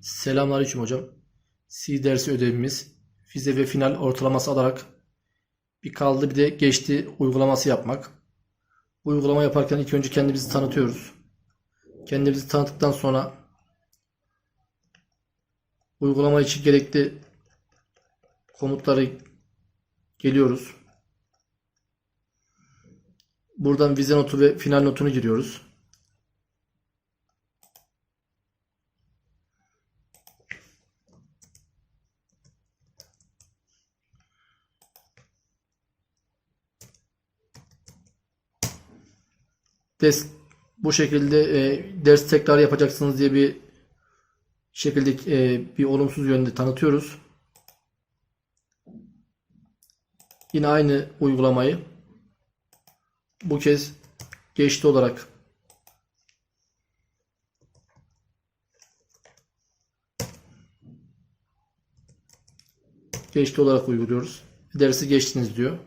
Selamünaleyküm hocam. C dersi ödevimiz vize ve final ortalaması alarak bir kaldı bir de geçti uygulaması yapmak. Bu uygulama yaparken ilk önce kendimizi tanıtıyoruz. Kendimizi tanıttıktan sonra uygulama için gerekli komutları geliyoruz. Buradan vize notu ve final notunu giriyoruz. Ders, bu şekilde e, ders tekrar yapacaksınız diye bir şekilde e, bir olumsuz yönde tanıtıyoruz. Yine aynı uygulamayı bu kez geçti olarak geçti olarak uyguluyoruz. Dersi geçtiniz diyor.